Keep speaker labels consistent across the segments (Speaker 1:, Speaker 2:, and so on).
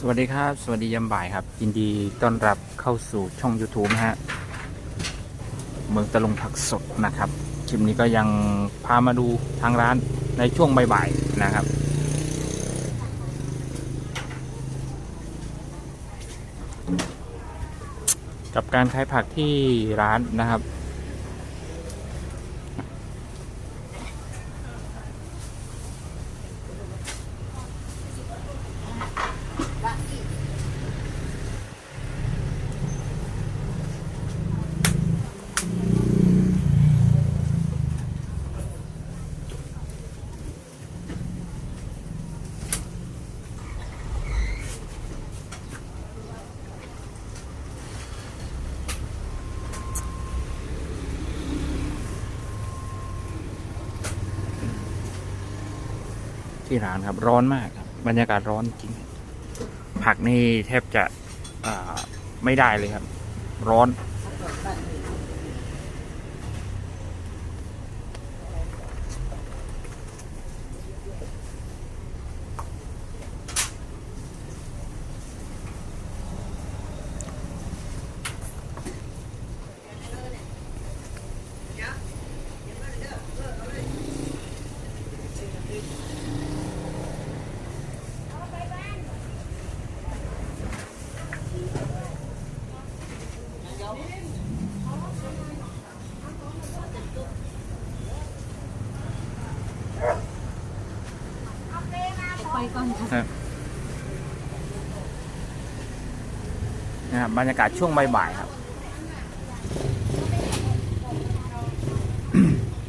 Speaker 1: สวัสดีครับ สวัสดียามบ่ายครับ ยินดีต้อนรับเข้าสู่ช่อง YouTube นะฮะ เมืองตะลุงผักสดนะครับ คลิปนี้ก็ยังพามาดูทางร้านในช่วงบ่ายๆนะครับ กับการขายผักที่ร้านนะครับ ที่ร้านครับ ร้อนมากครับบรรยากาศร้อนจริง ผักนี่แทบจะไม่ได้เลยครับ ร้อน
Speaker 2: ไปก่อนค่ะ
Speaker 1: นะครับบรรยากาศช่วงบ่ายๆครับ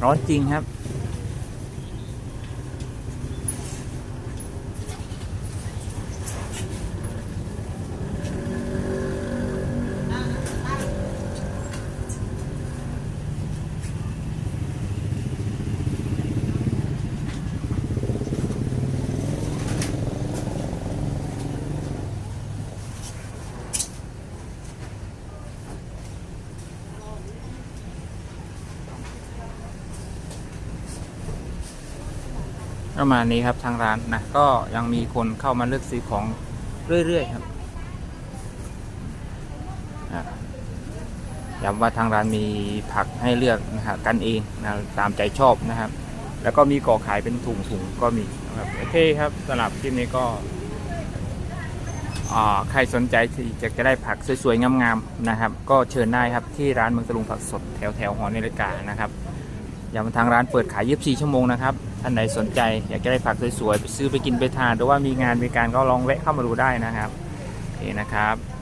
Speaker 1: ร้อนจริงครับ ประมาณนี้ครับทางร้านนะก็ยังมีคนเข้ามาเลือกซื้อของเรื่อยๆครับย้ำว่าทางร้านมีผักให้เลือกนะฮะกันเองนะตามใจชอบนะครับ แล้วก็มีก่อขายเป็นถุงๆก็มีนะครับโอเคครับสำหรับคลิปนี้ก็ใครสนใจที่จะจะได้ผักสวยๆงามๆนะครับ ก็เชิญได้ครับที่ร้านเมืองตะลุงผักสดแถวแถวๆหอนาฬิกานะครับ ย่างทางร้านเปิดขาย 24 ชั่วโมงนะครับ ท่านไหนสนใจอยากจะได้ผักสวยๆ ไปซื้อไปกินไปทาน หรือว่ามีงานมีการก็ลองแวะเข้ามาดูได้นะครับโอเคนะครับ